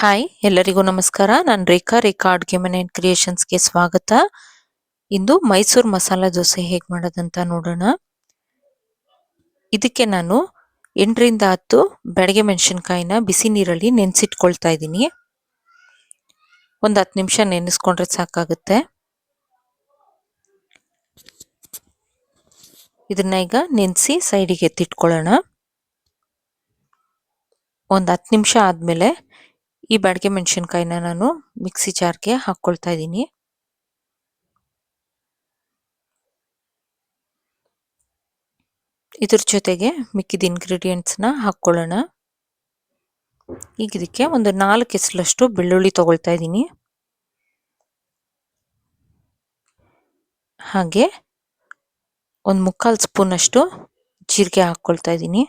Hi ಎಲ್ಲರಿಗೂ ನಮಸ್ಕಾರ. ನಾನು ರೇಖಾ ರೇಖಾ ಅಡುಗೆ ಮನೆ ಕ್ರಿಯೇಷನ್ಸ್ಗೆ ಸ್ವಾಗತ. ಇಂದು ಮೈಸೂರು ಮಸಾಲ ದೋಸೆ ಹೇಗೆ ಮಾಡೋದಂತ ನೋಡೋಣ. ಇದಕ್ಕೆ ನಾನು ಎಂಟರಿಂದ ಹತ್ತು ಬೆಳಗ್ಗೆ ಮೆಣಸಿನ್ಕಾಯಿನ ಬಿಸಿ ನೀರಲ್ಲಿ ನೆನೆಸಿಟ್ಕೊಳ್ತಾ ಇದ್ದೀನಿ. ಒಂದು ಹತ್ತು ನಿಮಿಷ ನೆನೆಸ್ಕೊಂಡ್ರೆ ಸಾಕಾಗುತ್ತೆ. ಇದನ್ನ ಈಗ ನೆನೆಸಿ ಸೈಡಿಗೆ ಎತ್ತಿಟ್ಕೊಳ್ಳೋಣ. ಒಂದು ಹತ್ತು ನಿಮಿಷ ಆದಮೇಲೆ ಈ ಬಾಡಿಗೆ ಮೆಣಸಿನ್ಕಾಯಿನ ನಾನು ಮಿಕ್ಸಿ ಜಾರ್ಗೆ ಹಾಕ್ಕೊಳ್ತಾ ಇದ್ದೀನಿ. ಇದ್ರ ಜೊತೆಗೆ ಮಿಕ್ಕಿದ ಇಂಗ್ರೀಡಿಯೆಂಟ್ಸ್ನ ಹಾಕ್ಕೊಳ್ಳೋಣ. ಈಗ ಇದಕ್ಕೆ ಒಂದು ನಾಲ್ಕು ಎಸಲಷ್ಟು ಬೆಳ್ಳುಳ್ಳಿ ತೊಗೊಳ್ತಾ ಇದ್ದೀನಿ. ಹಾಗೆ ಒಂದು ಮುಕ್ಕಾಲು ಸ್ಪೂನಷ್ಟು ಜೀರಿಗೆ ಹಾಕ್ಕೊಳ್ತಾ ಇದ್ದೀನಿ.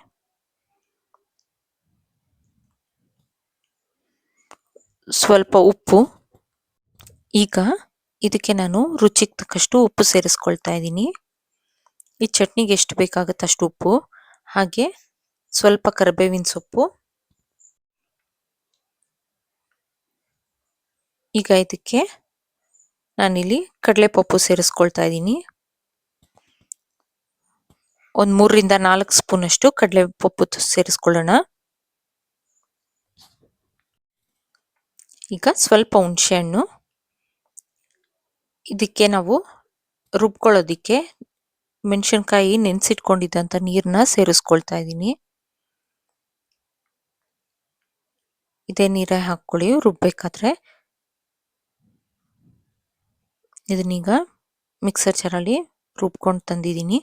ಸ್ವಲ್ಪ ಉಪ್ಪು. ಈಗ ಇದಕ್ಕೆ ನಾನು ರುಚಿಗೆ ತಕ್ಕಷ್ಟು ಉಪ್ಪು ಸೇರಿಸ್ಕೊಳ್ತಾ ಇದ್ದೀನಿ. ಈ ಚಟ್ನಿಗೆ ಎಷ್ಟು ಬೇಕಾಗುತ್ತೆ ಅಷ್ಟು ಉಪ್ಪು. ಹಾಗೆ ಸ್ವಲ್ಪ ಕರಿಬೇವಿನ ಸೊಪ್ಪು. ಈಗ ಇದಕ್ಕೆ ನಾನಿಲ್ಲಿ ಕಡಲೆಪಪ್ಪು ಸೇರಿಸ್ಕೊಳ್ತಾ ಇದ್ದೀನಿ. ಒಂದು ಮೂರರಿಂದ ನಾಲ್ಕು ಸ್ಪೂನಷ್ಟು ಕಡಲೆಪಪ್ಪು ಸೇರಿಸ್ಕೊಳ್ಳೋಣ. ಈಗ ಸ್ವಲ್ಪ ಹುಣಸೆ ಹಣ್ಣು. ಇದಕ್ಕೆ ನಾವು ರುಬ್ಕೊಳ್ಳೋದಿಕ್ಕೆ ಮೆಣಸಿನ್ಕಾಯಿ ನೆನೆಸಿಟ್ಕೊಂಡಿದ್ದಂಥ ನೀರನ್ನ ಸೇರಿಸ್ಕೊಳ್ತಾ ಇದ್ದೀನಿ. ಇದೇ ನೀರೇ ಹಾಕ್ಕೊಳ್ಳಿ, ರುಬ್ಬೇಕಾದ್ರೆ. ಇದನ್ನೀಗ ಮಿಕ್ಸರ್ ಚರಲ್ಲಿ ರುಬ್ಕೊಂಡು ತಂದಿದ್ದೀನಿ.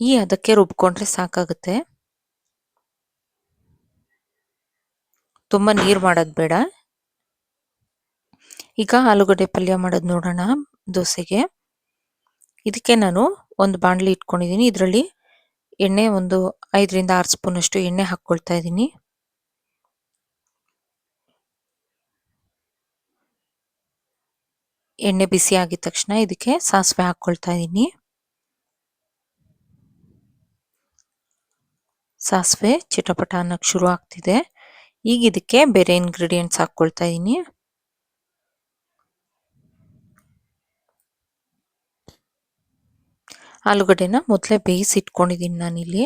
ಈ ಅದಕ್ಕೆ ರುಬ್ಕೊಂಡ್ರೆ ಸಾಕಾಗುತ್ತೆ. ತುಂಬ ನೀರು ಮಾಡೋದು ಬೇಡ. ಈಗ ಆಲೂಗಡ್ಡೆ ಪಲ್ಯ ಮಾಡೋದು ನೋಡೋಣ ದೋಸೆಗೆ. ಇದಕ್ಕೆ ನಾನು ಒಂದು ಬಾಣಲಿ ಇಟ್ಕೊಂಡಿದ್ದೀನಿ ಇದರಲ್ಲಿ ಎಣ್ಣೆ ಒಂದು ಐದರಿಂದ ಆರು ಸ್ಪೂನಷ್ಟು ಎಣ್ಣೆ ಹಾಕ್ಕೊಳ್ತಾ ಇದ್ದೀನಿ ಎಣ್ಣೆ ಬಿಸಿ ಆಗಿದ ತಕ್ಷಣ ಇದಕ್ಕೆ ಸಾಸಿವೆ ಹಾಕ್ಕೊಳ್ತಾ ಇದ್ದೀನಿ ಸಾಸಿವೆ ಚಿಟಪಟ ಅನ್ನಕ್ಕೆ ಶುರು ಆಗ್ತಿದೆ. ಈಗ ಇದಕ್ಕೆ ಬೇರೆ ಇಂಗ್ರೀಡಿಯೆಂಟ್ಸ್ ಹಾಕ್ಕೊಳ್ತಾ ಇದ್ದೀನಿ ಆಲೂಗಡ್ಡೆನ ಮೊದಲೇ ಬೇಯಿಸಿ ಇಟ್ಕೊಂಡಿದ್ದೀನಿ ನಾನಿಲ್ಲಿ.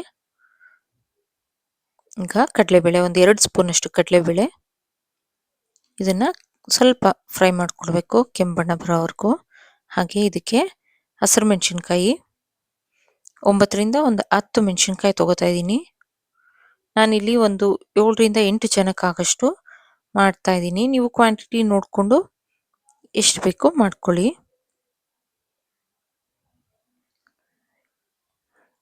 ಈಗ ಕಡಲೆಬೇಳೆ, ಒಂದು ಎರಡು ಸ್ಪೂನಷ್ಟು ಕಡಲೆಬೇಳೆ. ಇದನ್ನು ಸ್ವಲ್ಪ ಫ್ರೈ ಮಾಡ್ಕೊಳ್ಬೇಕು ಕೆಂಬಣ್ಣ ಬರೋವರೆಗೂ. ಹಾಗೆ ಇದಕ್ಕೆ ಹಸಿರು ಮೆಣಸಿನ್ಕಾಯಿ. ಒಂಬತ್ತರಿಂದ ಒಂದು ಹತ್ತು ಮೆಣಸಿನ್ಕಾಯಿ ತೊಗೋತಾ ಇದ್ದೀನಿ ನಾನಿಲ್ಲಿ ಒಂದು ಏಳರಿಂದ ಎಂಟು ಜನಕ್ಕಾಗಷ್ಟು ಮಾಡ್ತಾ ಇದ್ದೀನಿ. ನೀವು ಕ್ವಾಂಟಿಟಿ ನೋಡಿಕೊಂಡು ಎಷ್ಟು ಬೇಕೋ ಮಾಡ್ಕೊಳ್ಳಿ.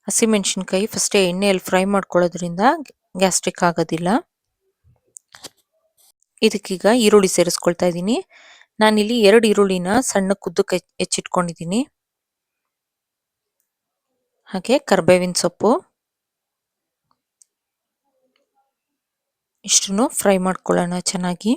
ಹಸಿಮೆಣ್ಸಿನ್ಕಾಯಿ ಫಸ್ಟೇ ಎಣ್ಣೆಯಲ್ಲಿ ಫ್ರೈ ಮಾಡ್ಕೊಳ್ಳೋದ್ರಿಂದ ಗ್ಯಾಸ್ಟ್ರಿಕ್ ಆಗೋದಿಲ್ಲ. ಇದಕ್ಕೀಗ ಈರುಳ್ಳಿ ಸೇರಿಸ್ಕೊಳ್ತಾ ಇದ್ದೀನಿ. ನಾನಿಲ್ಲಿ ಎರಡು ಈರುಳ್ಳಿನ ಸಣ್ಣ ಕುದ್ದಕ್ಕೆ ಹೆಚ್ಚಿಟ್ಕೊಂಡಿದ್ದೀನಿ ಹಾಗೆ ಕರ್ಬೇವಿನ ಸೊಪ್ಪು. ಇಷ್ಟನ್ನು ಫ್ರೈ ಮಾಡ್ಕೊಳ್ಳೋಣ ಚೆನ್ನಾಗಿ.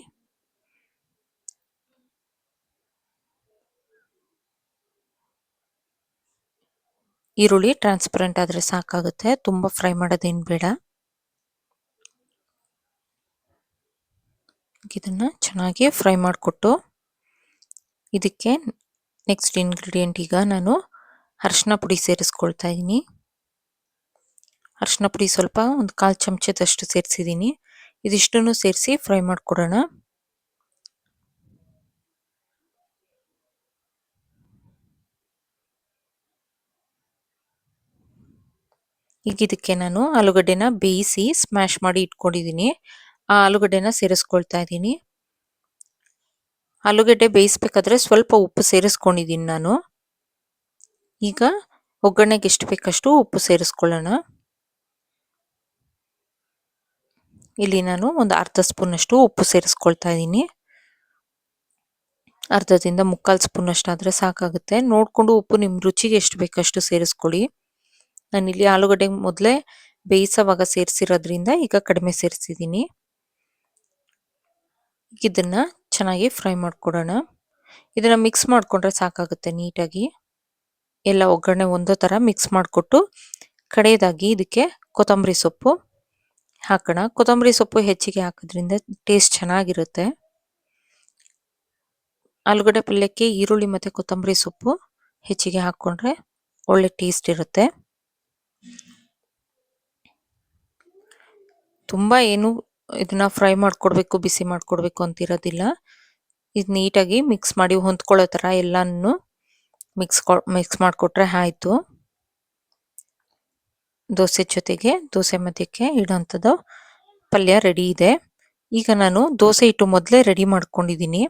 ಈರುಳ್ಳಿ ಟ್ರಾನ್ಸ್ಪರೆಂಟ್ ಆದರೆ ಸಾಕಾಗುತ್ತೆ, ತುಂಬ ಫ್ರೈ ಮಾಡೋದೇನು ಬೇಡ. ಇದನ್ನು ಚೆನ್ನಾಗಿ ಫ್ರೈ ಮಾಡಿಕೊಟ್ಟು, ಇದಕ್ಕೆ ನೆಕ್ಸ್ಟ್ ಇಂಗ್ರೀಡಿಯೆಂಟ್ ಈಗ ನಾನು ಅರ್ಶಿನ ಪುಡಿ ಸೇರಿಸ್ಕೊಳ್ತಾ ಇದ್ದೀನಿ ಅರ್ಶಿನ ಪುಡಿ ಸ್ವಲ್ಪ ಒಂದು ಕಾಲು ಚಮಚದಷ್ಟು ಸೇರಿಸಿದ್ದೀನಿ ಇದಿಷ್ಟನ್ನು ಸೇರಿಸಿ ಫ್ರೈ ಮಾಡಿಕೊಡೋಣ. ಈಗ ಇದಕ್ಕೆ ನಾನು ಆಲೂಗಡ್ಡೆನ ಬೇಯಿಸಿ ಸ್ಮ್ಯಾಶ್ ಮಾಡಿ ಇಟ್ಕೊಂಡಿದ್ದೀನಿ. ಆ ಆಲೂಗಡ್ಡೆನ ಸೇರಿಸ್ಕೊಳ್ತಾ ಇದ್ದೀನಿ. ಆಲೂಗಡ್ಡೆ ಬೇಯಿಸ್ಬೇಕಾದ್ರೆ ಸ್ವಲ್ಪ ಉಪ್ಪು ಸೇರಿಸ್ಕೊಂಡಿದ್ದೀನಿ ನಾನು. ಈಗ ಒಗ್ಗರಣೆಗೆ ಎಷ್ಟು ಬೇಕಷ್ಟು ಉಪ್ಪು ಸೇರಿಸ್ಕೊಳ್ಳೋಣ. ಇಲ್ಲಿ ನಾನು ಒಂದು ಅರ್ಧ ಸ್ಪೂನಷ್ಟು ಉಪ್ಪು ಸೇರಿಸ್ಕೊಳ್ತಾ ಇದ್ದೀನಿ. ಅರ್ಧದಿಂದ ಮುಕ್ಕಾಲು ಸ್ಪೂನಷ್ಟು ಆದರೆ ಸಾಕಾಗುತ್ತೆ. ನೋಡಿಕೊಂಡು ಉಪ್ಪು ನಿಮ್ಮ ರುಚಿಗೆ ಎಷ್ಟು ಬೇಕಷ್ಟು ಸೇರಿಸ್ಕೊಳ್ಳಿ. ನಾನಿಲ್ಲಿ ಆಲೂಗಡ್ಡೆ ಮೊದಲೇ ಬೇಯಿಸೋವಾಗ ಸೇರಿಸಿರೋದ್ರಿಂದ ಈಗ ಕಡಿಮೆ ಸೇರಿಸಿದ್ದೀನಿ. ಇದನ್ನು ಚೆನ್ನಾಗಿ ಫ್ರೈ ಮಾಡಿಕೊಡೋಣ. ಇದನ್ನು ಮಿಕ್ಸ್ ಮಾಡಿಕೊಂಡ್ರೆ ಸಾಕಾಗುತ್ತೆ ನೀಟಾಗಿ. ಎಲ್ಲ ಒಗ್ಗರಣೆ ಒಂದೇ ಥರ ಮಿಕ್ಸ್ ಮಾಡಿಕೊಟ್ಟು ಕಡೆಯದಾಗಿ ಇದಕ್ಕೆ ಕೊತ್ತಂಬರಿ ಸೊಪ್ಪು ಹಾಕೋಣ. ಕೊತ್ತಂಬರಿ ಸೊಪ್ಪು ಹೆಚ್ಚಿಗೆ ಹಾಕೋದ್ರಿಂದ ಟೇಸ್ಟ್ ಚೆನ್ನಾಗಿರುತ್ತೆ. ಆಲೂಗಡ್ಡೆ ಪಲ್ಯಕ್ಕೆ ಈರುಳ್ಳಿ ಮತ್ತು ಕೊತ್ತಂಬರಿ ಸೊಪ್ಪು ಹೆಚ್ಚಿಗೆ ಹಾಕ್ಕೊಂಡ್ರೆ ಒಳ್ಳೆ ಟೇಸ್ಟ್ ಇರುತ್ತೆ. ತುಂಬ ಏನು ಇದನ್ನ ಫ್ರೈ ಮಾಡ್ಕೊಡ್ಬೇಕು, ಬಿಸಿ ಮಾಡ್ಕೊಡ್ಬೇಕು ಅಂತಿರೋದಿಲ್ಲ. ಇದು ನೀಟಾಗಿ ಮಿಕ್ಸ್ ಮಾಡಿ ಹೊಂದ್ಕೊಳ್ಳೋ ಥರ ಎಲ್ಲನೂ ಮಿಕ್ಸ್ ಮಿಕ್ಸ್ ಮಾಡಿಕೊಟ್ರೆ ಆಯಿತು. ದೋಸೆ ಜೊತೆಗೆ ದೋಸೆ ಮಧ್ಯಕ್ಕೆ ಇಡೋಂಥದ್ದು ಪಲ್ಯ ರೆಡಿ ಇದೆ. ಈಗ ನಾನು ದೋಸೆ ಹಿಟ್ಟು ಮೊದಲೇ ರೆಡಿ ಮಾಡ್ಕೊಂಡಿದ್ದೀನಿ.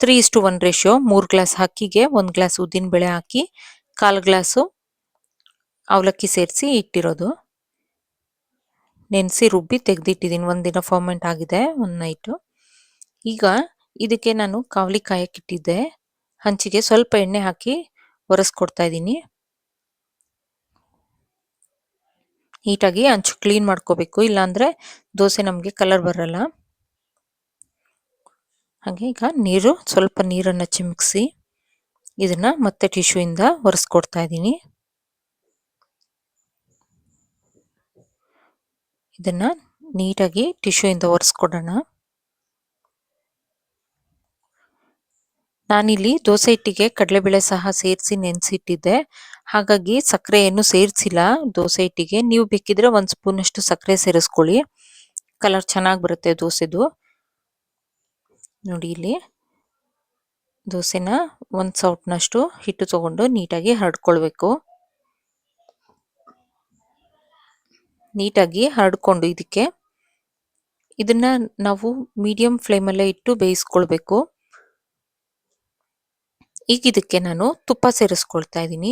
Three is to one ratio, ಮೂರು ಗ್ಲಾಸ್ ಅಕ್ಕಿಗೆ, ಒಂದು ಗ್ಲಾಸ್ ಉದ್ದಿನಬೇಳೆ ಹಾಕಿ, ಕಾಲು ಗ್ಲಾಸು ಅವಲಕ್ಕಿ ಸೇರಿಸಿ ಇಟ್ಟಿರೋದು. ನೆನೆಸಿ ರುಬ್ಬಿ ತೆಗೆದಿಟ್ಟಿದ್ದೀನಿ. ಒಂದಿನ ಫಾರ್ಮೆಂಟ್ ಆಗಿದೆ, ಒಂದು ನೈಟು. ಈಗ ಇದಕ್ಕೆ ನಾನು ಕಾವಲಿ ಕಾಯಕ್ಕಿಟ್ಟಿದ್ದೆ ಹಂಚಿಗೆ ಸ್ವಲ್ಪ ಎಣ್ಣೆ ಹಾಕಿ ಒರೆಸ್ಕೊಡ್ತಾ ಇದ್ದೀನಿ. ನೀಟಾಗಿ ಹಂಚು ಕ್ಲೀನ್ ಮಾಡ್ಕೋಬೇಕು. ಇಲ್ಲಾಂದರೆ ದೋಸೆ ನಮಗೆ ಕಲರ್ ಬರಲ್ಲ. ಹಾಗೆ ಈಗ ನೀರು, ಸ್ವಲ್ಪ ನೀರನ್ನು ಚಿಮುಕ್ಸಿ ಇದನ್ನು ಮತ್ತೆ ಟಿಶ್ಯೂಯಿಂದ ಒರೆಸ್ಕೊಡ್ತಾ ಇದ್ದೀನಿ. ಇದನ್ನು ನೀಟಾಗಿ ಟಿಶ್ಯೂಯಿಂದ ಒರೆಸ್ಕೊಡೋಣ. ನಾನಿಲ್ಲಿ ದೋಸೆ ಹಿಟ್ಟಿಗೆ ಕಡಲೆಬೇಳೆ ಸಹ ಸೇರಿಸಿ ನೆನೆಸಿಟ್ಟಿದ್ದೆ. ಹಾಗಾಗಿ ಸಕ್ಕರೆಯನ್ನು ಸೇರಿಸಿಲ್ಲ ದೋಸೆ ಹಿಟ್ಟಿಗೆ. ನೀವು ಬೇಕಿದ್ರೆ ಒಂದು ಸ್ಪೂನಷ್ಟು ಸಕ್ಕರೆ ಸೇರಿಸ್ಕೊಳ್ಳಿ. ಕಲರ್ ಚೆನ್ನಾಗಿ ಬರುತ್ತೆ ದೋಸೆದು. ನೋಡಿ ಇಲ್ಲಿ. ದೋಸೆನ ಒಂದು ಸೌಟ್ನಷ್ಟು ಹಿಟ್ಟು ತಗೊಂಡು ನೀಟಾಗಿ ಹರಡ್ಕೊಳ್ಬೇಕು. ನೀಟಾಗಿ ಹರಡ್ಕೊಂಡು ಇದಕ್ಕೆ. ಇದನ್ನ ನಾವು ಮೀಡಿಯಂ ಫ್ಲೇಮಲ್ಲೇ ಇಟ್ಟು ಬೇಯಿಸ್ಕೊಳ್ಬೇಕು. ಈಗ ಇದಕ್ಕೆ ನಾನು ತುಪ್ಪ ಸೇರಿಸ್ಕೊಳ್ತಾ ಇದ್ದೀನಿ.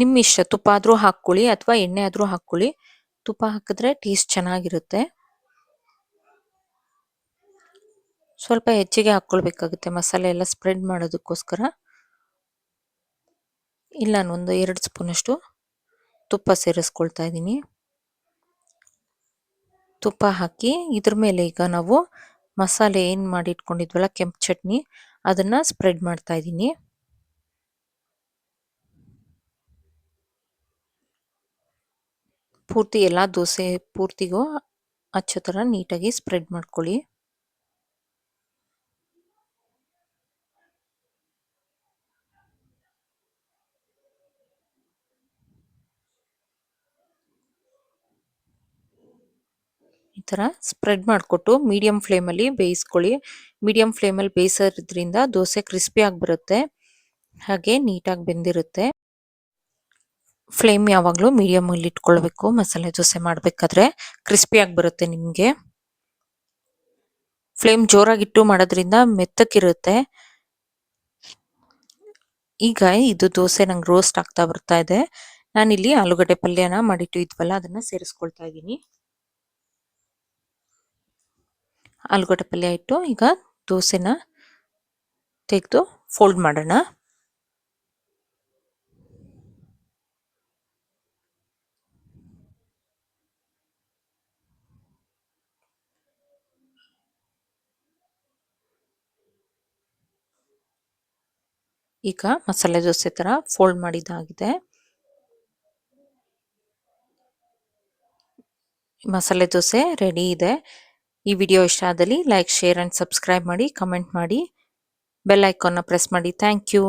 ನಿಮ್ಮ ಇಷ್ಟ, ತುಪ್ಪ ಆದರೂ ಹಾಕ್ಕೊಳ್ಳಿ ಅಥವಾ ಎಣ್ಣೆ ಆದರೂ ಹಾಕ್ಕೊಳ್ಳಿ. ತುಪ್ಪ ಹಾಕಿದ್ರೆ ಟೇಸ್ಟ್ ಚೆನ್ನಾಗಿರುತ್ತೆ. ಸ್ವಲ್ಪ ಹೆಚ್ಚಿಗೆ ಹಾಕ್ಕೊಳ್ಬೇಕಾಗುತ್ತೆ, ಮಸಾಲೆ ಎಲ್ಲ ಸ್ಪ್ರೆಡ್ ಮಾಡೋದಕ್ಕೋಸ್ಕರ. ಇಲ್ಲ, ನಾನು ಒಂದು ಎರಡು ಸ್ಪೂನಷ್ಟು ತುಪ್ಪ ಸೇರಿಸ್ಕೊಳ್ತಾ ಇದ್ದೀನಿ. ತುಪ್ಪ ಹಾಕಿ ಇದ್ರ ಮೇಲೆ ಈಗ ನಾವು ಮಸಾಲೆ ಏನು ಮಾಡಿ ಇಟ್ಕೊಂಡಿದ್ವಲ್ಲ ಕೆಂಪು ಚಟ್ನಿ ಅದನ್ನ ಸ್ಪ್ರೆಡ್ ಮಾಡ್ತಾ ಇದ್ದೀನಿ. ಪೂರ್ತಿ ಎಲ್ಲ ದೋಸೆ ಪೂರ್ತಿಗೂ ಹಚ್ಚೋ ಥರ ನೀಟಾಗಿ ಸ್ಪ್ರೆಡ್ ಮಾಡ್ಕೊಳ್ಳಿ ಈ ಥರ ಸ್ಪ್ರೆಡ್ ಮಾಡಿಕೊಟ್ಟು ಮೀಡಿಯಂ ಫ್ಲೇಮಲ್ಲಿ ಬೇಯಿಸ್ಕೊಳ್ಳಿ. ಮೀಡಿಯಂ ಫ್ಲೇಮಲ್ಲಿ ಬೇಯಿಸೋದ್ರಿಂದ ದೋಸೆ ಕ್ರಿಸ್ಪಿಯಾಗಿ ಬರುತ್ತೆ. ಹಾಗೆ ನೀಟಾಗಿ ಬೆಂದಿರುತ್ತೆ. ಫ್ಲೇಮ್ ಯಾವಾಗಲೂ ಮೀಡಿಯಮಲ್ಲಿ ಇಟ್ಕೊಳ್ಬೇಕು, ಮಸಾಲೆ ದೋಸೆ ಮಾಡಬೇಕಾದ್ರೆ ಕ್ರಿಸ್ಪಿಯಾಗಿ ಬರುತ್ತೆ ನಿಮಗೆ. ಫ್ಲೇಮ್ ಜೋರಾಗಿಟ್ಟು ಮಾಡೋದ್ರಿಂದ ಮೆತ್ತಕ್ಕಿರುತ್ತೆ ಈಗ ಇದು ದೋಸೆ ನಂಗೆ ರೋಸ್ಟ್ ಆಗ್ತಾ ಬರ್ತಾ ಇದೆ. ನಾನಿಲ್ಲಿ ಆಲೂಗಡ್ಡೆ ಪಲ್ಯನ ಮಾಡಿಟ್ಟು ಇದ್ವಲ್ಲ, ಅದನ್ನ ಸೇರಿಸ್ಕೊಳ್ತಾ ಇದ್ದೀನಿ. ಆಲೂಗಡ್ಡೆ ಪಲ್ಯ ಇಟ್ಟು ಈಗ ದೋಸೆನ ತೆಗೆದು ಫೋಲ್ಡ್ ಮಾಡೋಣ. ಈಗ ಮಸಾಲೆ ದೋಸೆ ಥರ ಫೋಲ್ಡ್ ಮಾಡಿದ್ದಾಗಿದೆ. ಮಸಾಲೆ ದೋಸೆ ರೆಡಿ ಇದೆ. ಈ ವಿಡಿಯೋ ಇಷ್ಟ ಆದಲ್ಲಿ ಲೈಕ್ ಶೇರ್ ಆ್ಯಂಡ್ ಸಬ್ಸ್ಕ್ರೈಬ್ ಮಾಡಿ ಕಮೆಂಟ್ ಮಾಡಿ ಬೆಲ್ ಐಕಾನ್ನ ಪ್ರೆಸ್ ಮಾಡಿ. Thank you